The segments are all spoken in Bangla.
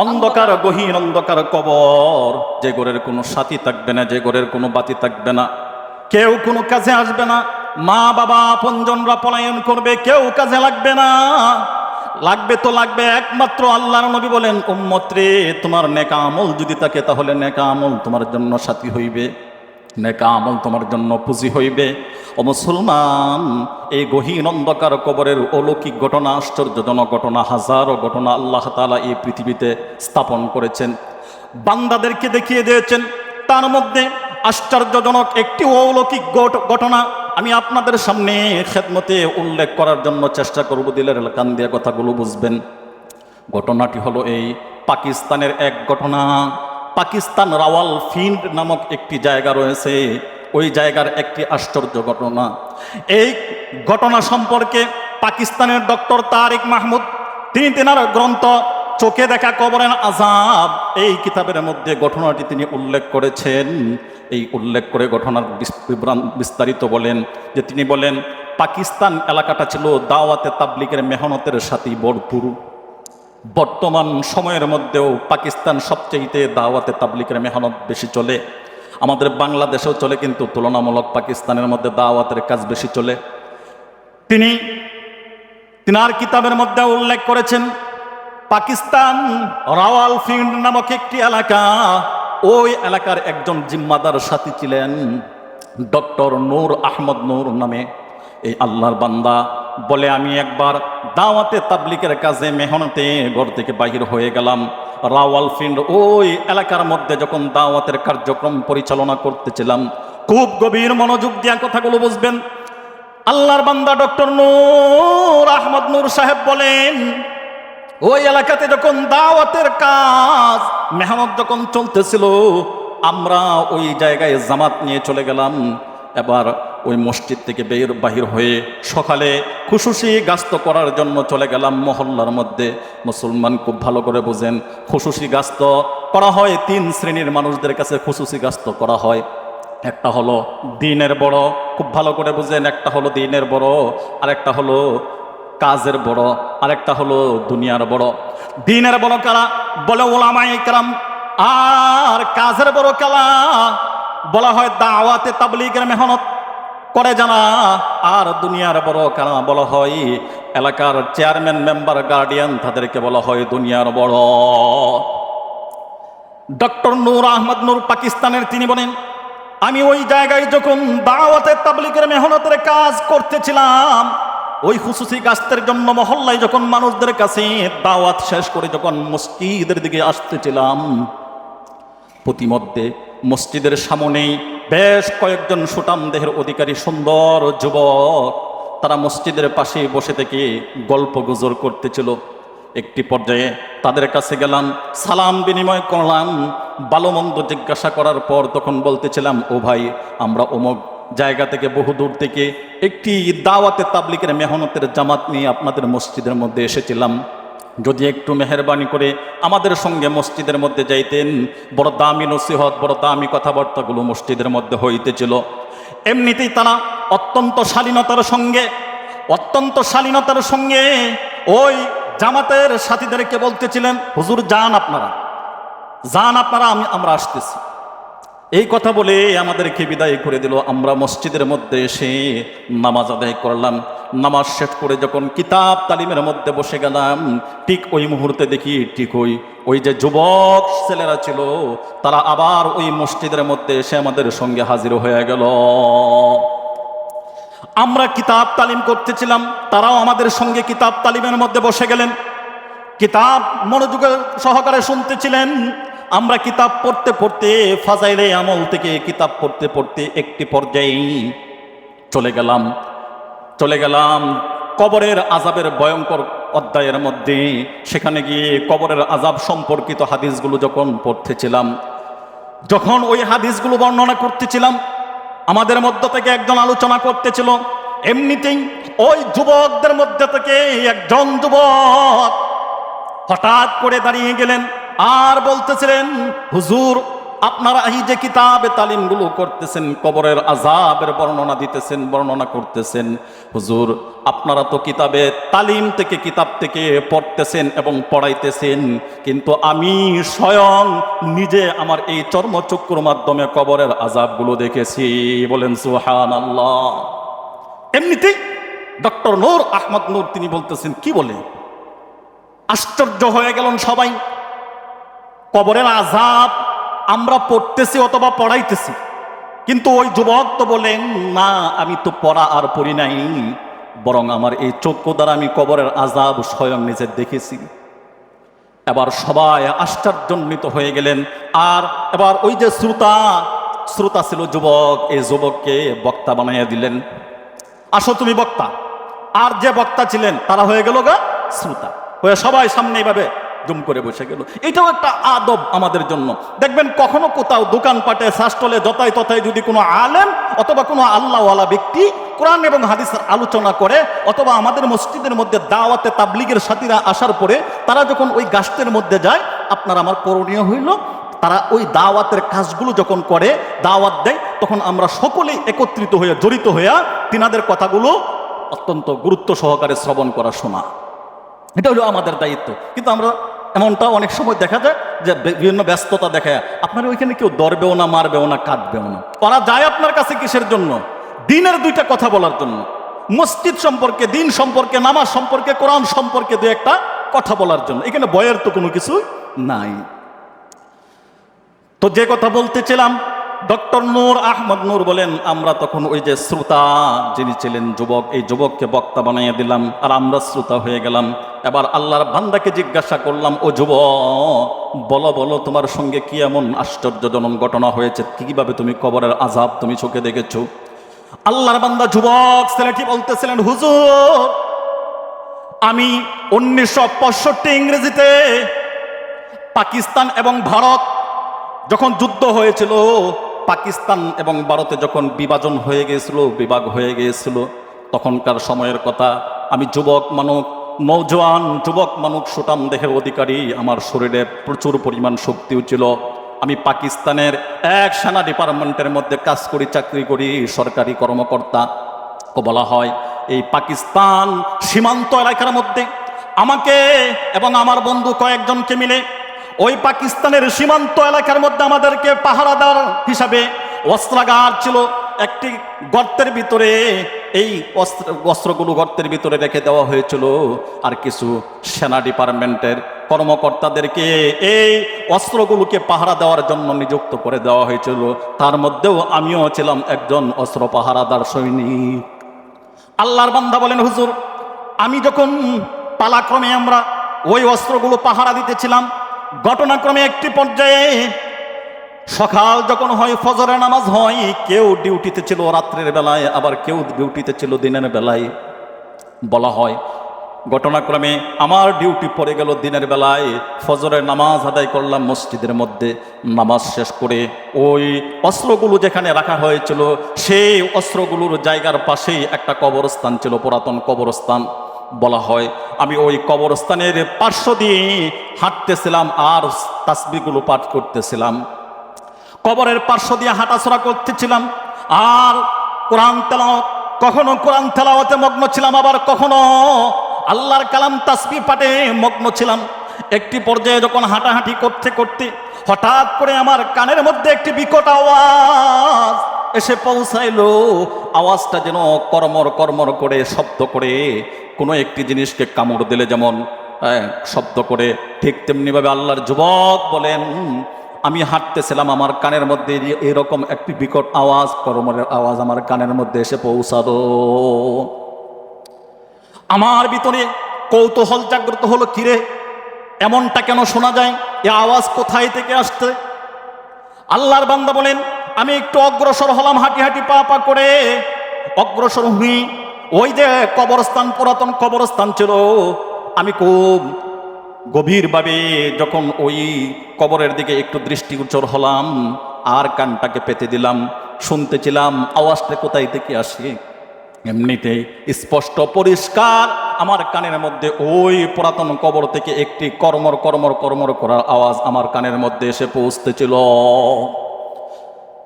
অন্ধকার, গহীন অন্ধকার কবর। যে গোরের কোনো সাথী থাকবে না, যে গোরের কোনো বাতি থাকবে না। কেউ কোনো কাজে আসবে না। মা, বাবা, আপনজনরা পলায়ন করবে, কেউ কাজে লাগবে না। লাগবে তো লাগবে, একমাত্র আল্লাহর নবী বলেন, উম্মত্রে, তোমার নেকা আমল যদি থাকে, তাহলে নেকা আমল তোমার জন্য সাথী হইবে। নেকা আমল তোমার জন্য পুঁজি হইবে। ও মুসলমান, এই গহীন অন্ধকার কবরের অলৌকিক ঘটনা, আশ্চর্যজনক ঘটনা, হাজারো ঘটনা আল্লাহ তাআলা এই পৃথিবীতে স্থাপন করেছেন। বান্দাদেরকে দেখিয়ে দিয়েছেন। তার মধ্যে আশ্চর্যজনক একটি অলৌকিক ঘট- ঘটনা আমি আপনাদের সামনে খেদমতে উল্লেখ করার জন্য চেষ্টা করব। দিলের কান দিয়ে কথাগুলো বুঝবেন। ঘটনাটি হলো এই পাকিস্তানের এক ঘটনা। পাকিস্তান রাওয়াল ফিল্ড নামক একটি জায়গা রয়েছে। ওই জায়গার একটি আশ্চর্য ঘটনা। এই ঘটনা সম্পর্কে পাকিস্তানের ডক্টর তারিক মাহমুদ, তিনি তেনার গ্রন্থ চোখে দেখা কবরের আজাব এই কিতাবের মধ্যে ঘটনাটি তিনি উল্লেখ করেছেন। এই উল্লেখ করে ঘটনার বিস- বিস্তারিত বলেন যে তিনি বলেন, পাকিস্তান এলাকাটা ছিল দাওয়াতে তাবলিকের মেহনতের সাথে ভরপুর। বর্তমান সময়ের মধ্যেও পাকিস্তান সবচেয়েতে দাওয়াতে তাবলিকের মেহনত বেশি চলে। আমাদের বাংলাদেশেও চলে কিন্তু তুলনামূলক পাকিস্তানের মধ্যে দাওয়াতের কাজ বেশি চলে। তিনি, তিনার কিতাবের মধ্যে উল্লেখ করেছেন, পাকিস্তান রাওয়ালফিল্ড নামক একটি এলাকা, ওই এলাকার একজন জিম্মাদার সাথী ছিলেন ডক্টর নূর আহমদ নূর নামে। এই আল্লাহর বান্দা বলে, আমি একবার দাওয়াতে তাবলিকের কাজে মেহনতে ঘর থেকে বাহির হয়ে গেলাম। রাওয়ালফিল্ড ওই এলাকার মধ্যে যখন দাওয়াতের কার্যক্রম পরিচালনা করতেছিলাম, খুব গভীর মনোযোগ দিয়া কথাগুলো বুঝবেন। আল্লাহর বান্দা ডক্টর নূর আহমদ নূর সাহেব বলেন, ওই এলাকাতে যখন দাওয়াতের কাজ, মেহনত যখন চলতেছিল, আমরা ওই জায়গায় জামাত নিয়ে চলে গেলাম। এবার ওই মসজিদ থেকে বের বাহির হয়ে সকালে খুশুসি গাস্ত করার জন্য চলে গেলাম মহল্লার মধ্যে। মুসলমান খুব ভালো করে বোঝেন, খুশুসি গাস্ত করা হয়, তিন শ্রেণির মানুষদের কাছে খুশুসি গাস্ত করা হয়। একটা হলো দিনের বড়, খুব ভালো করে বুঝেন, একটা হলো দিনের বড় আর একটা হলো কাজের বড়, আরেকটা হলো দুনিয়ার বড়। দিনের বড় কারা? বলে ওলামাই কারাম। আর কাজের বড় কালা বলা হয় দাওয়াতে তাবলিগের মেহনত। করে জানা। আর দুনিয়ার বড় কারা বলা হয়, এলাকার চেয়ারম্যান, মেম্বার, গার্ডিয়ান তাদেরকে বলা হয় দুনিয়ার বড়। ডক্টর নূর আহমদ নূর পাকিস্তানের তিনি বলেন, আমি ওই জায়গায় যখন দাওয়াতের তাবলিগের মেহনতের কাজ করতেছিলাম, ওই খুশুসি গাছের জন্য মহল্লায় যখন মানুষদের কাছে দাওয়াত শেষ করে যখন মসজিদের দিকে আসতেছিলাম, প্রতিমধ্যে মসজিদের সামনেই বেশ কয়েকজন সুটাম দেহের অধিকারী সুন্দর যুবক, তারা মসজিদের পাশে বসে থেকে গল্প গুজর করতেছিল। একটি পর্যায়ে তাদের কাছে গেলাম, সালাম বিনিময় করলাম। ভালোমন্দ জিজ্ঞাসা করার পর তখন বলতেছিলাম, ও ভাই, আমরা অমুক জায়গা থেকে বহু দূর থেকে একটি দাওয়াতে তাবলিকের মেহনতের জামাত নিয়ে আপনাদের মসজিদের মধ্যে এসেছিলাম। যদি একটু মেহরবানি করে আমাদের সঙ্গে মসজিদের মধ্যে যাইতেন, বড় দামি নসিহত, বড় দামি কথাবার্তাগুলো মসজিদের মধ্যে হইতেছিল। এমনিতেই তারা অত্যন্ত শালীনতার সঙ্গে, অত্যন্ত শালীনতার সঙ্গে ওই জামাতের সাথীদেরকে বলতেছিলেন, হুজুর, যান আপনারা যান আপনারা, আমি, আমরা আসতেছি। এই কথা বলে আমাদেরকে বিদায় করে দিল। আমরা মসজিদের মধ্যে এসে নামাজ আদায় করলাম। নামাজ শেষ করে যখন কিতাব তালিমের মধ্যে বসে গেলাম, ঠিক ওই মুহূর্তে দেখি ঠিক ওই ওই যে যুবক ছেলেরা ছিল, তারা আবার ওই মসজিদের মধ্যে এসে আমাদের সঙ্গে হাজির হয়ে গেল। আমরা কিতাব তালিম করতেছিলাম, তারাও আমাদের সঙ্গে কিতাব তালিমের মধ্যে বসে গেলেন। কিতাব মনোযোগের সহকারে শুনতেছিলেন। আমরা কিতাব পড়তে পড়তে ফাজাইলে আমল থেকে কিতাব পড়তে পড়তে একটি পর্যায়ে চলে গেলাম। চলে গেলাম কবরের আজাবের ভয়ঙ্কর অধ্যায়ের মধ্যে। সেখানে গিয়ে কবরের আজাব সম্পর্কিত হাদিসগুলো যখন পড়তেছিলাম, যখন ওই হাদিসগুলো বর্ণনা করতেছিলাম, আমাদের মধ্য থেকে একজন আলোচনা করতেছিল। এমনিতেই ওই যুবকদের মধ্যে থেকে একজন যুবক হঠাৎ করে দাঁড়িয়ে গেলেন আর বলতেছিলেন, হুজুর আপনারা এই যে কিতাবে তালিমগুলো করতেছেন, কবরের আজাবের বর্ণনা দিতেছেন, বর্ণনা করতেছেন, হুজুর, আপনারা তো কিতাবে তালিম থেকে, কিতাব থেকে পড়তেছেন এবং পড়াইতেছেন, কিন্তু আমি স্বয়ং নিজে আমার এই চর্মচক্ষুর মাধ্যমে কবরের আজাবগুলো দেখেছি। বলেন সুহান আল্লাহ এমনিতেই ডক্টর নূর আহমদ নূর তিনি বলতেছেন, কি বলে? আশ্চর্য হয়ে গেলেন সবাই। কবরের আজাব আমরা পড়তেছি অথবা পড়াইতেছি। কিন্তু ওই যুবক তো বলেন, না, আমি তো পড়া আর পড়ি নাই। বরং আমার এই চক্ষু দ্বারা আমি কবরের আজাব স্বয়ং নিজে দেখেছি। এবার সবাই আশ্চর্যান্বিত হয়ে গেলেন। আর এবার ওই যে শ্রোতা শ্রোতা ছিল যুবক এই যুবককে বক্তা বানাইয়া দিলেন। আসো তুমি বক্তা। আর যে বক্তা ছিলেন, তারা হয়ে গেল গা শ্রোতা। হয়ে সবাই সামনে এইভাবে জুম করে বসে গেল। এটাও একটা আদব আমাদের জন্য। দেখবেন কখনো কোথাও দোকানপাটে শাসটলে যতাই তথায় যদি কোনো আলেম অথবা কোনো আল্লাহওয়ালা ব্যক্তি কোরআন এবং হাদিসের আলোচনা করে অথবা আমাদের মসজিদের মধ্যে দাওয়াতে তাবলিগের সাথীরা আসার পরে তারা যখন ওই গাছটের মধ্যে যায়, আপনার আমার করণীয় হইল, তারা ওই দাওয়াতের কাজগুলো যখন করে, দাওয়াত দেয়, তখন আমরা সকলেই একত্রিত হয়ে, জড়িত হইয়া তিনাদের কথাগুলো অত্যন্ত গুরুত্ব সহকারে শ্রবণ করা শোনা। এটা হলো আমাদের দায়িত্ব। কিন্তু আমরা এমনটা অনেক সময় দেখা যায় যে বিভিন্ন ব্যস্ততা দেখা যায় আপনার ওইখানে কেউ দরবেও না, মারবেও না, কাঁদবেও না। ওরা যায় আপনার কাছে কিসের জন্য? দিনের দুইটা কথা বলার জন্য। মসজিদ সম্পর্কে, দিন সম্পর্কে, নামাজ সম্পর্কে, কোরআন সম্পর্কে দু একটা কথা বলার জন্য। এখানে বয়ের তো কোনো কিছু নাই। তো যে কথা বলতেছিলাম ডক্টর নূর আহমদ নূর বলেন, আমরা তখন ওই যে শ্রোতা যিনি ছিলেন যুবক, এই যুবককে বক্তা বানাইয়া দিলাম আর আমরা শ্রোতা হয়ে গেলাম। এবার আল্লাহর বান্দাকে জিজ্ঞাসা করলাম, ও যুব বলো বলো, তোমার সঙ্গে কি এমন আশ্চর্যজনক ঘটনা হয়েছে? কীভাবে তুমি কবরের আজাব তুমি চোখে দেখেছ? আল্লাহর বান্দা যুবক, ছেলেটি বলতেছিলেন, হুজুর, আমি উনিশশো পঁয়ষট্টি ইংরেজিতে পাকিস্তান এবং ভারত যখন যুদ্ধ হয়েছিল পাকিস্তান এবং ভারতে যখন বিভাজন হয়ে গিয়েছিল, বিভাগ হয়ে গিয়েছিল, তখনকার সময়ের কথা, আমি যুবক মানুষ নৌজওয়ান যুবক মানুষ সুটাম দেহের অধিকারী, আমার শরীরে প্রচুর পরিমাণ শক্তিও ছিল। আমি পাকিস্তানের এক সেনা ডিপার্টমেন্টের মধ্যে কাজ করি, চাকরি করি, সরকারি কর্মকর্তা। বলা হয়, এই পাকিস্তান সীমান্ত এলাকার মধ্যে আমাকে এবং আমার বন্ধু কয়েকজনকে মিলে ওই পাকিস্তানের সীমান্ত এলাকার মধ্যে আমাদেরকে পাহারাদার হিসাবে অস্ত্রাগার ছিল। একটি গর্তের ভিতরে এই অস্ত্র, অস্ত্রগুলো গর্তের ভিতরে রেখে দেওয়া হয়েছিল। আর কিছু সেনা ডিপার্টমেন্টের কর্মকর্তাদেরকে এই অস্ত্রগুলোকে পাহারা দেওয়ার জন্য নিযুক্ত করে দেওয়া হয়েছিল। তার মধ্যেও আমিও ছিলাম একজন অস্ত্র পাহারাদার সৈনিক। আল্লাহর বান্দা বলেন, হুজুর, আমি যখন পালাক্রমে আমরা ওই অস্ত্রগুলো পাহারা দিতেছিলাম ঘটনাক্রমে একটি পর্যায়ে সকাল যখন হয়, ফজরের নামাজ হয়, কেউ ডিউটিতে ছিল, রাত্রের বেলায়, আবার কেউ ডিউটিতে ছিল, দিনের বেলায় বলা হয়। ঘটনাক্রমে আমার ডিউটি পড়ে গেল দিনের বেলায়, ফজরের নামাজ আদায় করলাম মসজিদের মধ্যে, নামাজ শেষ করে ওই অস্ত্রগুলো যেখানে রাখা হয়েছিল, সেই অস্ত্রগুলোর জায়গার পাশেই একটা কবরস্থান ছিল, পুরাতন কবরস্থান। বলা হয়। আমি ওই কবরস্থানের পার্শ্ব দিয়ে হাঁটতেছিলাম আর তাসবিগুলো পাঠ করতেছিলাম। কবরের পার্শ্ব দিয়ে হাঁটাচড়া করতেছিলাম আর কোরআন তেলাওয়াত, কখনো কোরআন তেলাওয়াতে মগ্ন ছিলাম, আবার কখনো আল্লাহর কালাম তাসবি পাঠে মগ্ন ছিলাম। একটি পর্যায়ে যখন হাঁটাহাঁটি করতে করতে হঠাৎ করে আমার কানের মধ্যে একটি বিকট আওয়াজ এসে পৌঁছাইলো। আওয়াজটা যেন কর্মর কর্মর করে, শব্দ করে। কোনো একটি জিনিসকে কামড় দিলে যেমন শব্দ করে। ঠিক তেমনিভাবে আল্লাহর যুবক বলেন, আমি হাঁটতেছিলাম, আমার কানের মধ্যে এরকম একটি বিকট আওয়াজ, করমরের আওয়াজ আমার কানের মধ্যে এসে পৌঁছালো। আমার ভিতরে কৌতূহল জাগ্রত হলো কিরে এমনটা কেন শোনা যায়? এ আওয়াজ কোথায় থেকে আসছে? আল্লাহর বান্দা বলেন আমি একটু অগ্রসর হলাম হাঁটি হাঁটি পা পা করে। অগ্রসর হুই। ওই যে কবরস্থান, পুরাতন কবরস্থান ছিল। আমি খুব গভীরভাবে যখন ওই কবরের দিকে একটু দৃষ্টি দৃষ্টিগোচর হলাম, আর কানটাকে পেতে দিলাম, শুনতেছিলাম, আওয়াজটা কোথায় থেকে আসে? এমনিতেই স্পষ্ট, পরিষ্কার। আমার কানের মধ্যে ওই পুরাতন কবর থেকে একটি কর্মর কর্মর কর্মর করার আওয়াজ আমার কানের মধ্যে এসে পৌঁছতেছিল।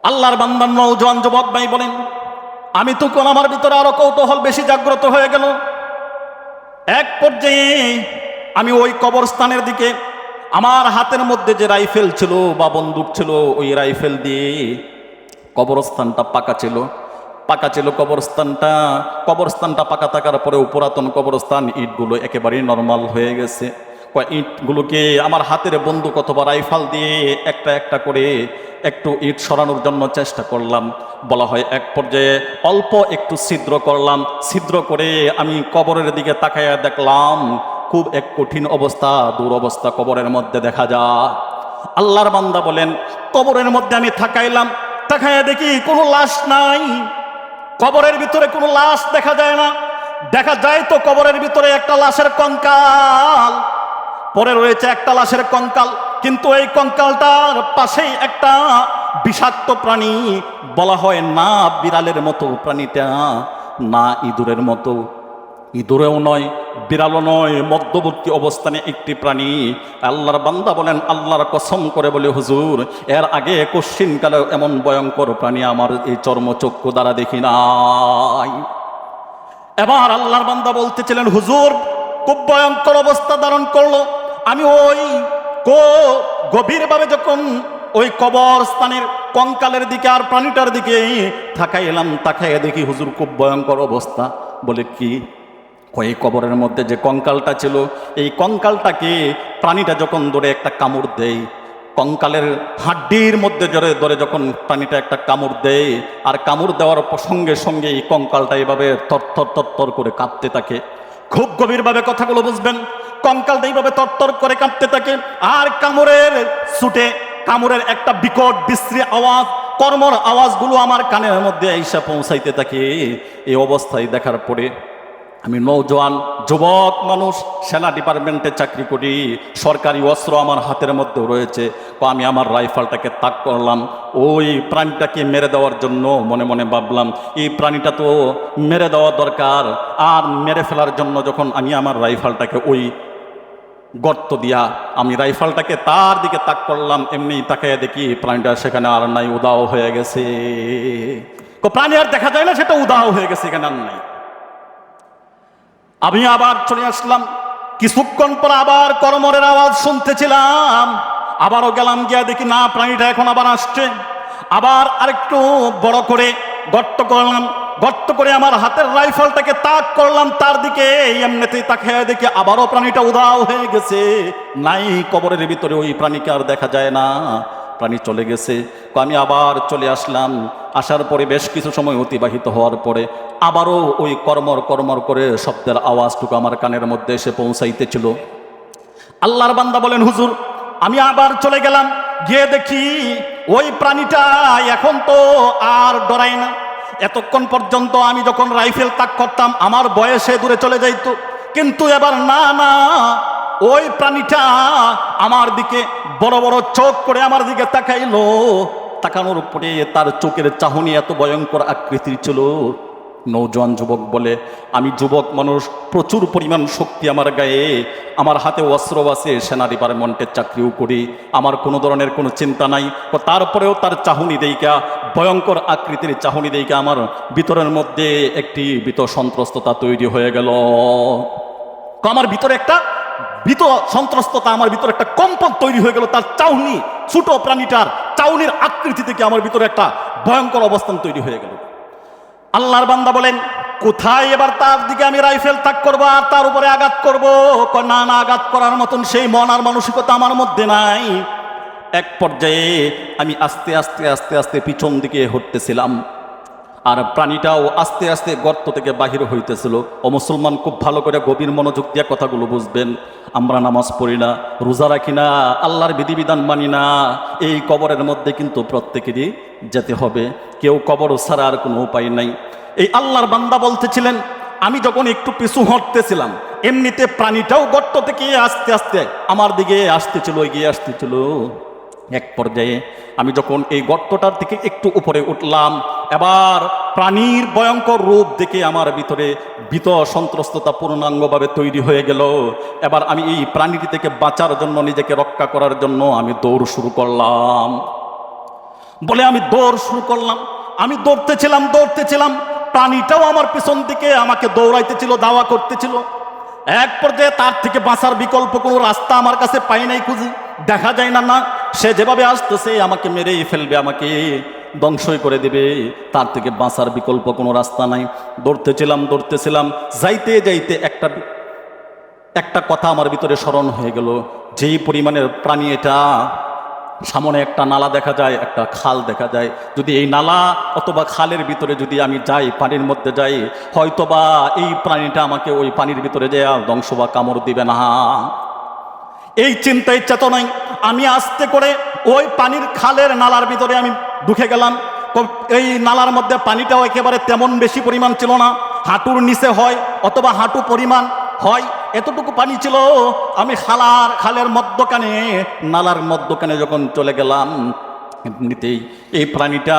আল্লাহর বান্দার নৌজওয়ান যুবক ভাই বলেন। আমি তখন আমার ভিতরে আরও কৌতূহল বেশি জাগ্রত হয়ে গেল। এক পর্যায়ে আমি ওই কবরস্থানের দিকে আমার হাতের মধ্যে যে রাইফেল ছিল বা বন্দুক ছিল, ওই রাইফেল দিয়ে কবরস্থানটা পাকা ছিল। পাকা ছিল কবরস্থানটা। কবরস্থানটা পাকা থাকার পরে পুরাতন কবরস্থান, ইটগুলো একেবারেই নর্মাল হয়ে গেছে। ইটগুলোকে আমার হাতের বন্দুক অথবা রাইফাল দিয়ে একটা একটা করে একটু ইট সরানোর জন্য চেষ্টা করলাম। বলা হয় এক পর্যায়ে অল্প একটু ছিদ্র করলাম। ছিদ্র করে আমি কবরের দিকে তাকাইয়া দেখলাম, খুব এক কঠিন অবস্থা দূর অবস্থা কবরের মধ্যে দেখা যায়। আল্লাহর বান্দা বলেন, কবরের মধ্যে আমি থাকাইলাম, তাকাইয়া দেখি কোনো লাশ নাই। কবরের ভিতরে কোনো লাশ দেখা যায় না। দেখা যায় তো কবরের ভিতরে একটা লাশের কঙ্কাল। পরে রয়েছে একটা লাশের কঙ্কাল। কিন্তু এই কঙ্কালটার পাশেই একটা বিষাক্ত প্রাণী, বলা হয় না বিড়ালের মতো প্রাণীটা, না ইঁদুরের মতো। ইঁদুরেও নয়, বিড়ালও নয়, মধ্যবর্তী অবস্থানে একটি প্রাণী। আল্লাহর বান্দা বলেন, আল্লাহর কসম করে বলে, হুজুর, এর আগে কশ্চিনকালে এমন ভয়ঙ্কর প্রাণী আমার এই চর্মচক্ষু দ্বারা দেখি নাই। এবার আল্লাহর বান্দা বলতেছিলেন, হুজুর, খুব ভয়ঙ্কর অবস্থা ধারণ করল। আমি ওই কো গভীরভাবে যখন ওই কবর স্থানের কঙ্কালের দিকে আর প্রাণীটার দিকে থাকাই এলাম তাকাইয়া দেখি হুজুর খুব ভয়ঙ্কর অবস্থা। বলে, কি? কই কবরের মধ্যে যে কঙ্কালটা ছিল, এই কঙ্কালটাকে প্রাণীটা যখন ধরে একটা কামড় দেয়, কঙ্কালের হাড্ডির মধ্যে জোরে ধরে যখন প্রাণীটা একটা কামড় দেয়, আর কামড় দেওয়ার সঙ্গে সঙ্গে এই কঙ্কালটা এইভাবে তরতর তরতর করে কাঁপতে থাকে। খুব গভীরভাবে কথাগুলো বুঝবেন কঙ্কালটা এইভাবে তরতর করে কাঁপতে থাকে। আর কামড়ের ছুটে কামড়ের একটা বিকট, বিশ্রী আওয়াজ, কর্মর আওয়াজগুলো আমার কানের মধ্যে এসে পৌঁছাইতে থাকে। এই অবস্থায় দেখার পরে আমি নৌজওয়ান যুবক মানুষ, সেনা ডিপার্টমেন্টে চাকরি করি, সরকারি অস্ত্র আমার হাতের মধ্যেও রয়েছে। আমি আমার রাইফেলটাকে তাক করলাম। ওই প্রাণীটাকে মেরে দেওয়ার জন্য মনে মনে ভাবলাম, এই প্রাণীটা তো মেরে দেওয়া দরকার। আর মেরে ফেলার জন্য যখন আমি আমার রাইফেলটাকে ওই গর্ত দিয়া। আমি রাইফেলটাকে তার দিকে তাক করলাম, এমনি তাকাইয়া দেখি প্রাণীটা সেখানে আর নাই, উদাও হয়ে গেছে। প্রাণী আর দেখা যায় না, সেটা উদাও হয়ে গেছে, এখানে আর নাই। আমি আবার চলে আসলাম, কিছুক্ষণ পর আবার করমরের আওয়াজ শুনতেছিলাম। আবারও গেলাম গিয়া দেখি, না, প্রাণীটা এখন আবার আসছে। আবার আরেকটু বড় করে গর্ত করলাম গর্ত করে আমার হাতের রাইফেলটাকে তাক করলাম, তার দিকে এমনিতেই তাকে দেখি আবারও প্রাণীটা উদাও হয়ে গেছে। নাই কবরের ভিতরে ওই প্রাণীকে আর দেখা যায় না। প্রাণী চলে গেছে। আমি আবার চলে আসলাম। আসার পরে বেশ কিছু সময় অতিবাহিত হওয়ার পরে আবারও ওই কর্মর কর্মর করে শব্দের আওয়াজটুকু আমার কানের মধ্যে এসে পৌঁছাইতেছিল। আল্লাহর বান্দা বলেন, হুজুর, আমি আবার চলে গেলাম। গিয়ে দেখি ওই প্রাণীটা এখন তো আর ডরাই না। এতক্ষণ পর্যন্ত আমি যখন রাইফেল তাক করতাম, আমার বয়সে দূরে চলে যাইতো। কিন্তু এবার না না, ওই প্রাণীটা আমার দিকে বড় বড় চোখ করে আমার দিকে তাকাইলো। তাকানোর পরে তার চোখের চাহনি এত ভয়ঙ্কর আকৃতির ছিল। নৌজওয়ান যুবক বলে, আমি যুবক মানুষ, প্রচুর পরিমাণ শক্তি আমার গায়ে। আমার হাতে অস্ত্র আছে সেনা ডিপার্টমেন্টের চাকরিও করি। আমার কোনো ধরনের কোনো চিন্তা নাই। তারপরেও তার চাহনি দেইকা, ভয়ঙ্কর আকৃতির চাহনি দেইকা আমার ভিতরের মধ্যে একটি বিত সন্ত্রস্ততা তৈরি হয়ে গেল। আমার ভিতরে একটা ভীত সন্ত্রস্ততা, আমার ভিতরে একটা কম্পন তৈরি হয়ে গেল। তার চাউনি ছোট প্রাণীটার চাউনির আকৃতি থেকে আমার ভিতরে একটা ভয়ঙ্কর অবস্থান তৈরি হয়ে গেল। আল্লাহর বান্দা বলেন, কোথায় এবার তার দিকে আমি রাইফেল তাক করব আর তার উপরে আঘাত করব? না না, আঘাত করার মতন সেই মন আর মানসিকতা আমার মধ্যে নাই। এক পর্যায়ে আমি আস্তে আস্তে আস্তে আস্তে পিছন দিকে হটতেছিলাম। আর প্রাণীটাও আস্তে আস্তে গর্ত থেকে বাহির হইতেছিল। ও মুসলমান খুব ভালো করে গভীর মনোযোগ দিয়ে কথাগুলো বুঝবেন। আমরা নামাজ পড়ি না, রোজা রাখি না, আল্লাহর বিধিবিধান মানি না। এই কবরের মধ্যে কিন্তু প্রত্যেকেরই যেতে হবে। কেউ কবর ছাড়া আর কোনো উপায় নাই। এই আল্লাহর বান্দা বলতেছিলেন, আমি যখন একটু পিছু হটতেছিলাম, এমনিতে প্রাণীটাও গর্ত থেকে আস্তে আস্তে আমার দিকে আসতেছিল, এগিয়ে আসতেছিল। এক পর্যায়ে আমি যখন এই গর্তটার থেকে একটু উপরে উঠলাম, এবার প্রাণীর ভয়ঙ্কর রূপ দেখে আমার ভিতরে ভীত সন্ত্রস্ততা পূর্ণাঙ্গভাবে তৈরি হয়ে গেল। এবার আমি এই প্রাণীটি থেকে বাঁচার জন্য, নিজেকে রক্ষা করার জন্য আমি দৌড় শুরু করলাম। বলে আমি দৌড় শুরু করলাম। আমি দৌড়তেছিলাম দৌড়তেছিলাম প্রাণীটাও আমার পেছন দিকে আমাকে দৌড়াইতেছিল দাওয়া করতেছিল। এক পর্যায়ে তার থেকে বাঁচার বিকল্প কোনো রাস্তা আমার কাছে পাই নাই খুঁজি। দেখা যায় না না। সে যেভাবে আসতেছে, আমাকে মেরেই ফেলবে, আমাকে ধ্বংসই করে দেবে। তার থেকে বাঁচার বিকল্প কোনো রাস্তা নাই। দৌড়তেছিলাম দৌড়তেছিলাম। যাইতে যাইতে একটা একটা কথা আমার ভিতরে স্মরণ হয়ে গেল। যেই পরিমাণের প্রাণী এটা, সামনে একটা নালা দেখা যায়, একটা খাল দেখা যায়। যদি এই নালা অথবা খালের ভিতরে যদি আমি যাই, পানির মধ্যে যাই, হয়তোবা এই প্রাণীটা আমাকে ওই পানির ভিতরে যায় ধ্বংস বা কামড় দিবে না। এই চিন্তায় চেতনায় আমি আস্তে করে ওই পানির খালের নালার ভিতরে আমি ঢুকে গেলাম। এই নালার মধ্যে পানিটাও একেবারে তেমন বেশি পরিমাণ ছিল না। হাঁটুর নিচে হয় অথবা হাঁটু পরিমাণ হয়, এতটুকু পানি ছিল। আমি খালার খালের মধ্যখানে, নালার মধ্যখানে যখন চলে গেলাম, এমনিতেই এই প্রাণীটা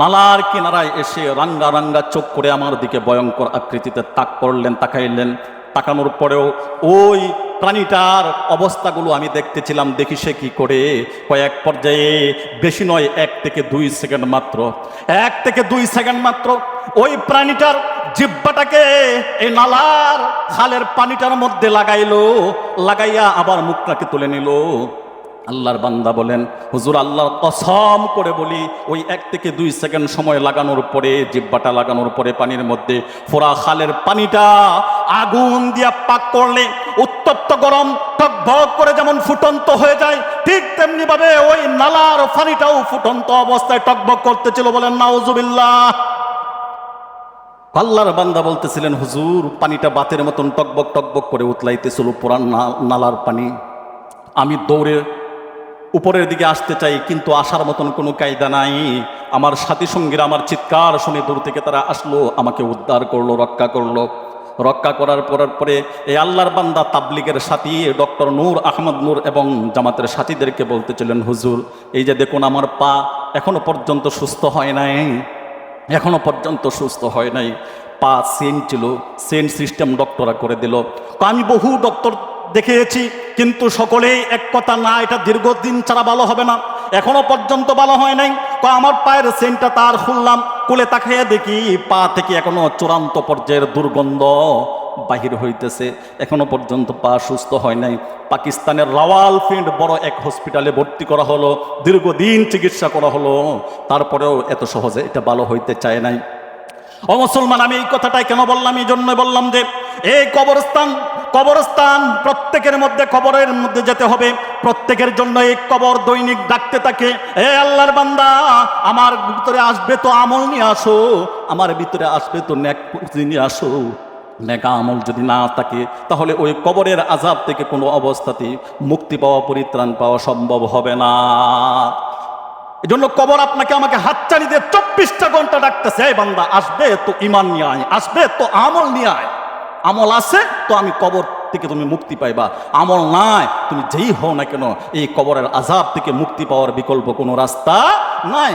নালার কিনারায় এসে রাঙ্গা রাঙ্গা চোখ করে আমার দিকে ভয়ঙ্কর আকৃতিতে তাক করলেন, তাকাইলেন। তাকানোর পরেও ওই প্রাণীটার অবস্থাগুলো আমি দেখতেছিলাম, দেখি সে কি করে। কয়েক পর্যায়ে বেশি নয়, এক থেকে দুই সেকেন্ড মাত্র। এক থেকে দুই সেকেন্ড মাত্র ওই প্রাণীটার জিব্বাটাকে এই নালার খালের পানিটার মধ্যে লাগাইলো, লাগাইয়া আবার মুখটাকে তুলে নিল। আল্লাহর বান্দা বলেন, হুজুর আল্লাহর কসম করে বলি, ওই এক থেকে দুই সেকেন্ড সময় লাগানোর পরে, জিব্বাটা লাগানোর পরে পানির মধ্যে ফোরা খালের পানিটা আগুন দিয়া পাক করলে উত্তপ্ত গরম টকভক করে যেমন ফুটন্ত হয়ে যায়, ঠিক তেমনি ভাবে ওই নালার পানিটাও ফুটন্ত অবস্থায় টকভক করতেছিল বলেন, নাউজুবিল্লাহ। আল্লাহর বান্দা বলতেছিলেন, হুজুর, পানিটা বাতের মতন টকবক টকবক করে উতলাইতেছিল পুরান নালার পানি। আমি দৌড়ে উপরের দিকে আসতে চাই, কিন্তু আসার মতন কোনো কায়দা নাই। আমার সাথী সঙ্গীরা আমার চিৎকার শুনে দূর থেকে তারা আসলো, আমাকে উদ্ধার করল, রক্ষা করল। রক্ষা করার পরের পরে এই আল্লাহর বান্দা তাবলিগের সাথী, ডক্টর নূর আহমদ নূর এবং জামাতের সাথীদেরকে বলতেছিলেন, হুজুর, এই যে দেখুন আমার পা এখনও পর্যন্ত সুস্থ হয় নাই, এখনও পর্যন্ত সুস্থ হয় নাই। পা সেন ছিল সেন সিস্টেম ডক্টররা করে দিল। আমি বহু ডক্টর দেখিয়েছি, কিন্তু সকলেই এক কথা, না, এটা দীর্ঘদিন ছাড়া ভালো হবে না। এখনও পর্যন্ত ভালো হয় নাই। আমার পায়ের সেনটা তার খুললাম। কুলে তাকাইয়া দেখি, পা থেকে এখনও চূড়ান্ত পর্যায়ের দুর্গন্ধ বাহির হইতেছে। এখনও পর্যন্ত পা সুস্থ হয় নাই। পাকিস্তানের রাওয়ালফিল্ড বড় এক হসপিটালে ভর্তি করা হলো। দীর্ঘদিন চিকিৎসা করা হলো। তারপরেও এত সহজে এটা ভালো হইতে চায় নাই। ও মুসলমান, আমি এই কথাটাই কেন বললাম? এই জন্য বললাম যে, এই কবরস্থান কবরস্থান প্রত্যেকের মধ্যে কবরের মধ্যে যেতে হবে। প্রত্যেকের জন্য এই কবর দৈনিক ডাকতে থাকে। এ আল্লাহর বান্দা, আমার ভিতরে আসবে তো আমল নিয়ে আসো। আমার ভিতরে আসবে তো ন্যাক নিয়ে আসো। নেকা আমল যদি না থাকে, তাহলে ওই কবরের আজাব থেকে কোনো অবস্থাতেই মুক্তি পাওয়া, পরিত্রাণ পাওয়া সম্ভব হবে না। এই জন্য কবর আপনাকে আমাকে হাতচারি দিয়ে চব্বিশটা ঘণ্টা ডাকতেছে এই বান্দা, আসবে তো ইমান নিয়ে আয়, আসবে তো আমল নিয়ে আয়। আমল আছে, তো আমি কবর থেকে তুমি মুক্তি পাইবা। আমল নাই, তুমি যেই হও না কেন, এই কবরের আজাব থেকে মুক্তি পাওয়ার বিকল্প কোনো রাস্তা নাই।